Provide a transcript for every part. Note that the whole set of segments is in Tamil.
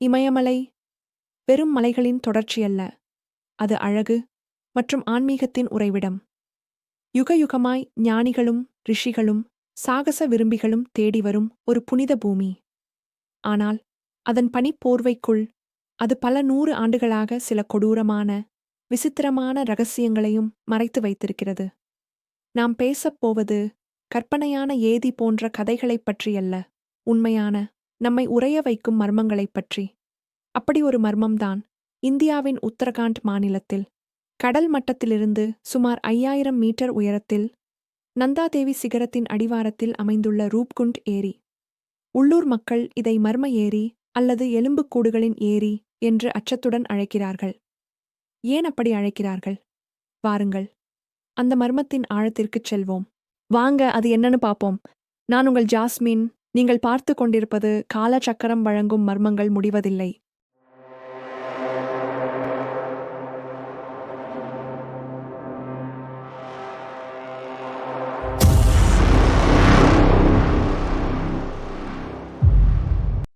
இமயமலை வெறும் மலைகளின் தொடர்ச்சியல்ல அது அழகு மற்றும் ஆன்மீகத்தின் உறைவிடம். யுக யுகமாய் ஞானிகளும் ரிஷிகளும் சாகச விரும்பிகளும் தேடி வரும் ஒரு புனித பூமி. ஆனால் அதன் பனிப்போர்வைக்குள் அது பல நூறு ஆண்டுகளாக சில கொடூரமான விசித்திரமான ரகசியங்களையும் மறைத்து வைத்திருக்கிறது. நாம் பேசப் போவது கற்பனையான ஏதி போன்ற கதைகளைப் பற்றியல்ல உண்மையான நம்மை உறைய வைக்கும் மர்மங்களைப் பற்றி. அப்படி ஒரு மர்மம்தான் இந்தியாவின் உத்தரகாண்ட் மாநிலத்தில். கடல் மட்டத்திலிருந்து சுமார் ஐயாயிரம் மீட்டர் உயரத்தில் நந்தாதேவி சிகரத்தின் அடிவாரத்தில் அமைந்துள்ள ரூப்குண்ட் ஏரி. உள்ளூர் மக்கள் இதை மர்ம ஏரி அல்லது எலும்புக்கூடுகளின் ஏரி என்று அச்சத்துடன் அழைக்கிறார்கள். ஏன் அப்படி அழைக்கிறார்கள்? வாருங்கள். அந்த மர்மத்தின் ஆழத்திற்குச் செல்வோம். வாங்க அது என்னன்னு பார்ப்போம். நான் உங்கள் ஜாஸ்மின் நீங்கள் பார்த்து கொண்டிருப்பது காலச்சக்கரம் வழங்கும் மர்மங்கள் முடிவதில்லை.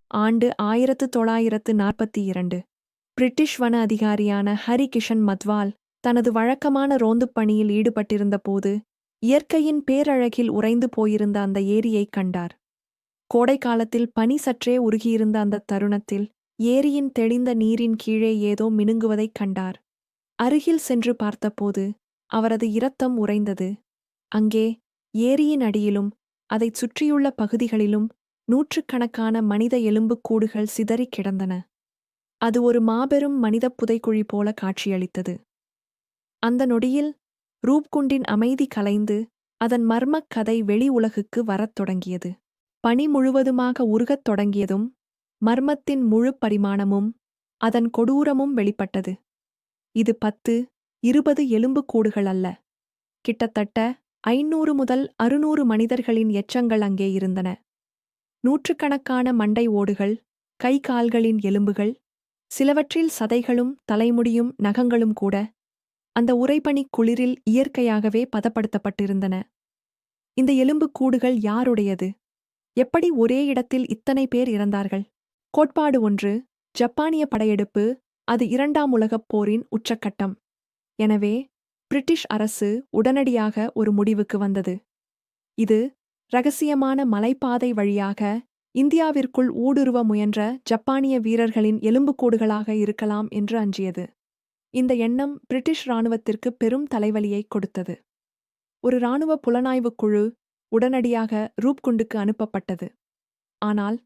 ஆண்டு ஆயிரத்து தொள்ளாயிரத்து நாற்பத்தி இரண்டு. பிரிட்டிஷ் வன அதிகாரியான ஹரி கிஷன் மத்வால் தனது வழக்கமான ரோந்துப் பணியில் ஈடுபட்டிருந்த போது இயற்கையின் பேரழகில் உறைந்து போயிருந்த அந்த ஏரியைக் கண்டார். கோடை காலத்தில் பனி சற்றே உருகியிருந்த அந்த தருணத்தில் ஏரியின் தெளிந்த நீரின் கீழே ஏதோ மினுங்குவதைக் கண்டார். அருகில் சென்று பார்த்தபோது அவரது இரத்தம் உறைந்தது. அங்கே ஏரியின் அடியிலும் அதைச் சுற்றியுள்ள பகுதிகளிலும் நூற்றுக்கணக்கான மனித எலும்புக்கூடுகள் சிதறிக் கிடந்தன. அது ஒரு மாபெரும் மனித புதைக்குழி போல காட்சியளித்தது. அந்த நொடியில் ரூப்குண்டின் அமைதி கலைந்து அதன் மர்மக் கதை வெளி உலகுக்கு வரத் தொடங்கியது. பனி முழுவதுமாக உருகத் தொடங்கியதும் மர்மத்தின் முழு பரிமாணமும் அதன் கொடூரமும் வெளிப்பட்டது. இது பத்து இருபது எலும்புக்கூடுகள் அல்ல. கிட்டத்தட்ட ஐநூறு முதல் அறுநூறு மனிதர்களின் எச்சங்கள் அங்கே இருந்தன. நூற்றுக்கணக்கான மண்டை ஓடுகள் கை கால்களின் எலும்புகள் சிலவற்றில் சதைகளும் தலைமுடியும் நகங்களும் கூட அந்த உறைபனிக் குளிரில் இயற்கையாகவே பதப்படுத்தப்பட்டிருந்தன. இந்த எலும்புக்கூடுகள் யாருடையது? எப்படி ஒரே இடத்தில் இத்தனை பேர் இறந்தார்கள்? கோட்பாடு ஒன்று ஜப்பானிய படையெடுப்பு அது இரண்டாம் உலகப் போரின் உச்சக்கட்டம். எனவே பிரிட்டிஷ் அரசு உடனடியாக ஒரு முடிவுக்கு வந்தது. இது ரகசியமான மலைப்பாதை வழியாக இந்தியாவிற்குள் ஊடுருவ முயன்ற ஜப்பானிய வீரர்களின் எலும்புக்கூடுகளாக இருக்கலாம் என்று அஞ்சியது. இந்த எண்ணம் பிரிட்டிஷ் இராணுவத்திற்கு பெரும் தலைவலியை கொடுத்தது. ஒரு இராணுவ புலனாய்வுக் குழு உடனடியாக ரூப்குண்டுக்கு அனுப்பப்பட்டது. ஆனால்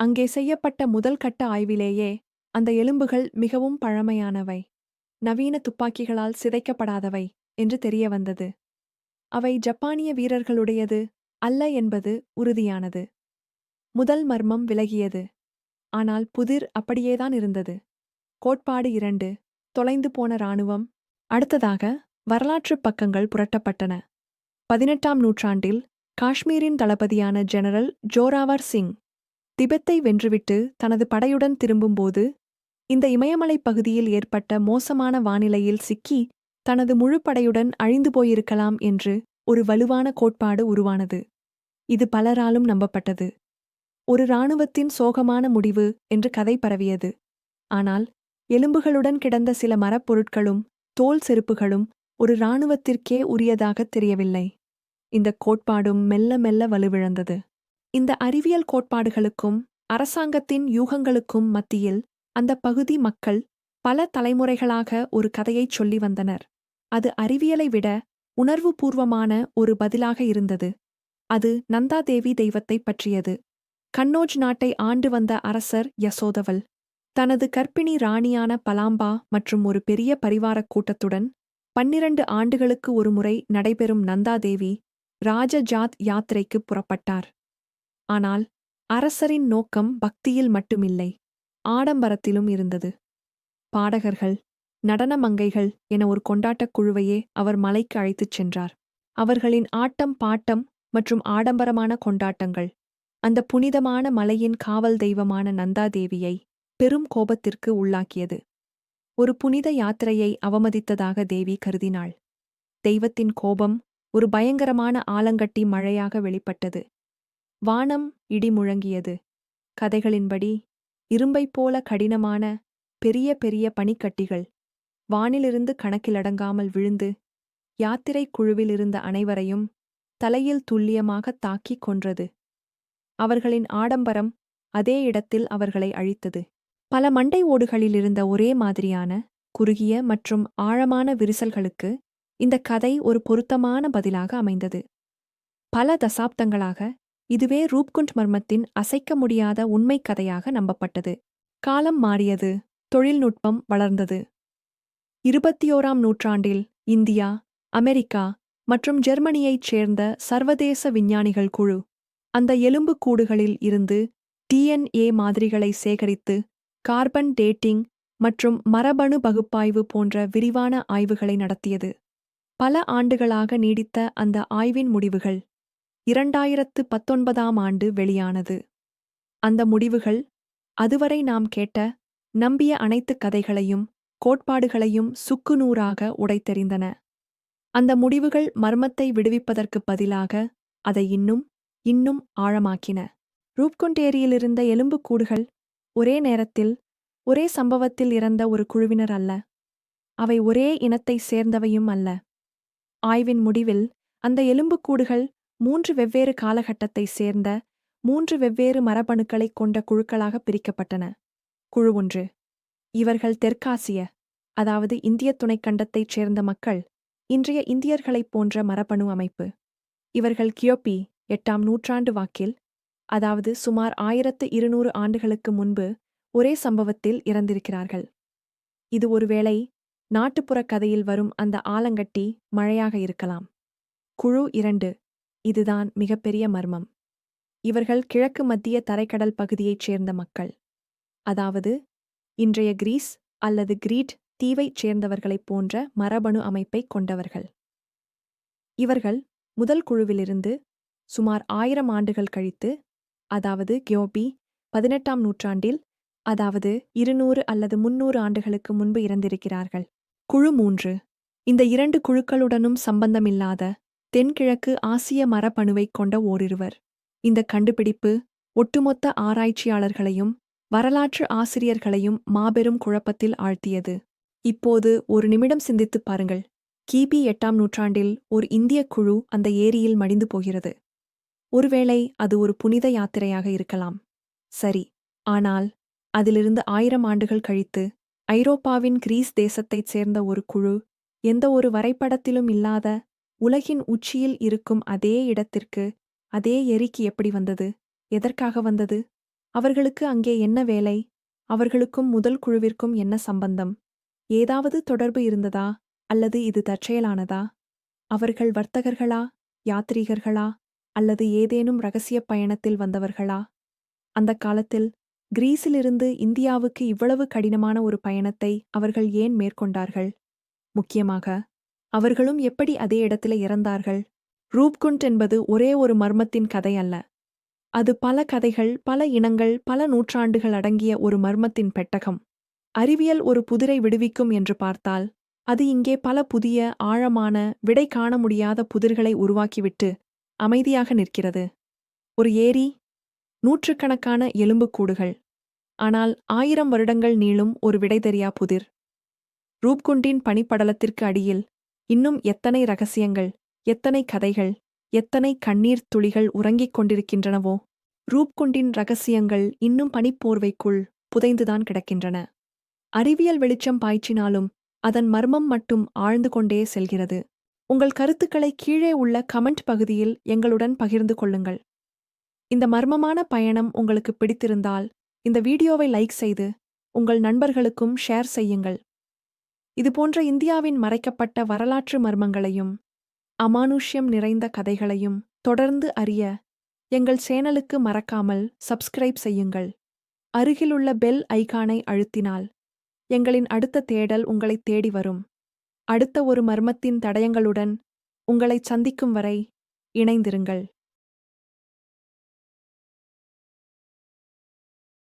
அங்கே செய்யப்பட்ட முதல் கட்ட ஆய்விலேயே அந்த எலும்புகள் மிகவும் பழமையானவை. நவீன துப்பாக்கிகளால் சிதைக்கப்படாதவை என்று தெரிய வந்தது அவை ஜப்பானிய வீரர்களுடையது அல்ல என்பது உறுதியானது. முதல் மர்மம் விலகியது. ஆனால் புதிர் அப்படியேதான் இருந்தது. கோட்பாடு இரண்டு தொலைந்து போன இராணுவம். அடுத்ததாக வரலாற்றுப் பக்கங்கள் புரட்டப்பட்டன. பதினெட்டாம் நூற்றாண்டில் காஷ்மீரின் தளபதியான ஜெனரல் ஜோராவர் சிங் திபெத்தை வென்றுவிட்டு தனது படையுடன் திரும்பும்போது இந்த இமயமலைப் பகுதியில் ஏற்பட்ட மோசமான வானிலையில் சிக்கி தனது முழு படையுடன் அழிந்து போயிருக்கலாம் என்று ஒரு வலுவான கோட்பாடு உருவானது. இது பலராலும் நம்பப்பட்டது. ஒரு இராணுவத்தின் சோகமான முடிவு என்று கதை பரவியது. ஆனால் எலும்புகளுடன் கிடந்த சில மரப்பொருட்களும் தோல் செருப்புகளும் ஒரு இராணுவத்திற்கே உரியதாகத் தெரியவில்லை. இந்த கோட்பாடும் மெல்ல மெல்ல வலுவிழந்தது. இந்த அறிவியல் கோட்பாடுகளுக்கும் அரசாங்கத்தின் யூகங்களுக்கும் மத்தியில் அந்த பகுதி மக்கள் பல தலைமுறைகளாக ஒரு கதையைச் சொல்லி வந்தனர். அது அறிவியலை விட உணர்வுபூர்வமான ஒரு பதிலாக இருந்தது. அது நந்தாதேவி தெய்வத்தைப் பற்றியது. கன்னோஜ் நாட்டை ஆண்டு வந்த அரசர் யசோதவல் தனது கர்ப்பிணி ராணியான பலாம்பா மற்றும் ஒரு பெரிய பரிவாரக் கூட்டத்துடன் பன்னிரண்டு ஆண்டுகளுக்கு ஒருமுறை நடைபெறும் நந்தாதேவி ராஜஜாத் யாத்திரைக்கு புறப்பட்டார். ஆனால் அரசரின் நோக்கம் பக்தியில் மட்டுமில்லை ஆடம்பரத்திலும் இருந்தது. பாடகர்கள் நடன மங்கைகள் என ஒரு கொண்டாட்டக் குழுவையே அவர் மலைக்கு அழைத்துச் சென்றார். அவர்களின் ஆட்டம் பாட்டம் மற்றும் ஆடம்பரமான கொண்டாட்டங்கள் அந்த புனிதமான மலையின் காவல் தெய்வமான நந்தாதேவியை பெரும் கோபத்திற்கு உள்ளாக்கியது. ஒரு புனித யாத்திரையை அவமதித்ததாக தேவி கருதினாள். தெய்வத்தின் கோபம் ஒரு பயங்கரமான ஆலங்கட்டி மழையாக வெளிப்பட்டது. வானம் இடி முழங்கியது கதைகளின்படி இரும்பைப் போல கடினமான பெரிய பெரிய பனிக்கட்டிகள் வானிலிருந்து கணக்கிலடங்காமல் விழுந்து யாத்திரை குழுவில் இருந்த அனைவரையும் தலையில் துல்லியமாகத் தாக்கிக் கொன்றது. அவர்களின் ஆடம்பரம் அதே இடத்தில் அவர்களை அழித்தது. பல மண்டை ஓடுகளில் இருந்த ஒரே மாதிரியான குறுகிய மற்றும் ஆழமான விரிசல்களுக்கு இந்த கதை ஒரு பொருத்தமான பதிலாக அமைந்தது. பல தசாப்தங்களாக இதுவே ரூப்குண்ட் மர்மத்தின் அசைக்க முடியாத உண்மைக் கதையாக நம்பப்பட்டது. காலம் மாறியது தொழில்நுட்பம் வளர்ந்தது. இருபத்தியோராம் நூற்றாண்டில் இந்தியா அமெரிக்கா மற்றும் ஜெர்மனியைச் சேர்ந்த சர்வதேச விஞ்ஞானிகள் குழு அந்த எலும்புக்கூடுகளில் இருந்து டிஎன்ஏ மாதிரிகளை சேகரித்து கார்பன் டேட்டிங் மற்றும் மரபணு பகுப்பாய்வு போன்ற விரிவான ஆய்வுகளை நடத்தியது. பல ஆண்டுகளாக நீடித்த அந்த ஆய்வின் முடிவுகள் இரண்டாயிரத்து பத்தொன்பதாம் ஆண்டு வெளியானது. அந்த முடிவுகள் அதுவரை நாம் கேட்ட நம்பிய அனைத்து கதைகளையும் கோட்பாடுகளையும் சுக்குநூறாக உடைத்தெறிந்தன. அந்த முடிவுகள் மர்மத்தை விடுவிப்பதற்குப் பதிலாக அதை இன்னும் இன்னும் ஆழமாக்கின. ரூப்குண்டேரியிலிருந்த எலும்புக்கூடுகள் ஒரே நேரத்தில் ஒரே சம்பவத்தில் இறந்த ஒரு குழுவினர் அல்ல. அவை ஒரே இனத்தைச் சேர்ந்தவையும் அல்ல. ஆய்வின் முடிவில் அந்த எலும்புக்கூடுகள் மூன்று வெவ்வேறு காலகட்டத்தைச் சேர்ந்த மூன்று வெவ்வேறு மரபணுக்களைக் கொண்ட குழுக்களாக பிரிக்கப்பட்டன. குழு ஒன்று. இவர்கள் தெற்காசிய அதாவது இந்திய துணைக்கண்டத்தைச் சேர்ந்த மக்கள் இன்றைய இந்தியர்களைப் போன்ற மரபணு அமைப்பு. இவர்கள் கியோபி எட்டாம் நூற்றாண்டு வாக்கில் அதாவது சுமார் ஆயிரத்து இருநூறு ஆண்டுகளுக்கு முன்பு ஒரே சம்பவத்தில் இறந்திருக்கிறார்கள். இது ஒருவேளை நாட்டுப்புறக் கதையில் வரும் அந்த ஆலங்கட்டி மழையாக இருக்கலாம். குழு இரண்டு. இதுதான் மிகப்பெரிய மர்மம். இவர்கள் கிழக்கு மத்திய தரைக்கடல் பகுதியைச் சேர்ந்த மக்கள். அதாவது இன்றைய கிரீஸ் அல்லது கிரீட் தீவைச் சேர்ந்தவர்களைப் போன்ற மரபணு அமைப்பைக் கொண்டவர்கள். இவர்கள் முதல் குழுவிலிருந்து சுமார் ஆயிரம் ஆண்டுகள் கழித்து அதாவது கியோபி பதினெட்டாம் நூற்றாண்டில் அதாவது இருநூறு அல்லது முன்னூறு ஆண்டுகளுக்கு முன்பு இறந்திருக்கிறார்கள். குழு மூன்று. இந்த இரண்டு குழுக்களுடனும் சம்பந்தமில்லாத தென்கிழக்கு ஆசிய மரபணுவைக் கொண்ட ஓரிருவர். இந்த கண்டுபிடிப்பு ஒட்டுமொத்த ஆராய்ச்சியாளர்களையும் வரலாற்று ஆசிரியர்களையும் மாபெரும் குழப்பத்தில் ஆழ்த்தியது. இப்போது ஒரு நிமிடம் சிந்தித்துப் பாருங்கள். கிபி எட்டாம் நூற்றாண்டில் ஒரு இந்திய குழு அந்த ஏரியில் மடிந்து போகிறது. ஒருவேளை அது ஒரு புனித யாத்திரையாக இருக்கலாம். சரி ஆனால் அதிலிருந்து ஆயிரம் ஆண்டுகள் கழித்து ஐரோப்பாவின் கிரீஸ் தேசத்தைச் சேர்ந்த ஒரு குழு எந்த ஒரு வரைபடத்திலும் இல்லாத உலகின் உச்சியில் இருக்கும் அதே இடத்திற்கு அதே எரிக்கு எப்படி வந்தது? எதற்காக வந்தது? அவர்களுக்கு அங்கே என்ன வேலை? அவர்களுக்கும் முதல் குழுவிற்கும் என்ன சம்பந்தம்? ஏதாவது தொடர்பு இருந்ததா? அல்லது இது தற்செயலானதா? அவர்கள் வர்த்தகர்களா? யாத்ரீகர்களா? அல்லது ஏதேனும் ரகசியப் பயணத்தில் வந்தவர்களா? அந்த காலத்தில் கிரீஸிலிருந்து இந்தியாவுக்கு இவ்வளவு கடினமான ஒரு பயணத்தை அவர்கள் ஏன் மேற்கொண்டார்கள்? முக்கியமாக அவர்களும் எப்படி அதே இடத்துல இறந்தார்கள்? ரூப்குண்ட் என்பது ஒரே ஒரு மர்மத்தின் கதை அல்ல. அது பல கதைகள் பல இனங்கள் பல நூற்றாண்டுகள் அடங்கிய ஒரு மர்மத்தின் பெட்டகம். அறிவியல் ஒரு புதிரை விடுவிக்கும் என்று பார்த்தால் அது இங்கே பல புதிய ஆழமான விடை காண முடியாத புதிர்களை உருவாக்கிவிட்டு அமைதியாக நிற்கிறது. ஒரு ஏரி நூற்றுக்கணக்கான எலும்புக்கூடுகள் ஆனால் ஆயிரம் வருடங்கள் நீளும் ஒரு விடை தெரியா புதிர். ரூப்குண்டின் பனிப்படலத்திற்கு அடியில் இன்னும் எத்தனை ரகசியங்கள் எத்தனை கதைகள் எத்தனை கண்ணீர் துளிகள் உறங்கிக் கொண்டிருக்கின்றனவோ ரூப்குண்டின் ரகசியங்கள் இன்னும் பனிப்போர்வைக்குள் புதைந்துதான் கிடக்கின்றன. அறிவியல் வெளிச்சம் பாய்ச்சினாலும் அதன் மர்மம் மட்டும் ஆழ்ந்து கொண்டே செல்கிறது. உங்கள் கருத்துக்களை கீழே உள்ள கமெண்ட் பகுதியில் எங்களுடன் பகிர்ந்து கொள்ளுங்கள். இந்த மர்மமான பயணம் உங்களுக்கு பிடித்திருந்தால் இந்த வீடியோவை லைக் செய்து உங்கள் நண்பர்களுக்கும் ஷேர் செய்யுங்கள். இதுபோன்ற இந்தியாவின் மறைக்கப்பட்ட வரலாற்று மர்மங்களையும் அமானுஷ்யம் நிறைந்த கதைகளையும் தொடர்ந்து அறிய எங்கள் சேனலுக்கு மறக்காமல் சப்ஸ்கிரைப் செய்யுங்கள். அருகிலுள்ள பெல் ஐகானை அழுத்தினால் எங்களின் அடுத்த தேடல் உங்களைத் தேடி வரும். அடுத்த ஒரு மர்மத்தின் தடயங்களுடன் உங்களைச் சந்திக்கும் வரை இணைந்திருங்கள்.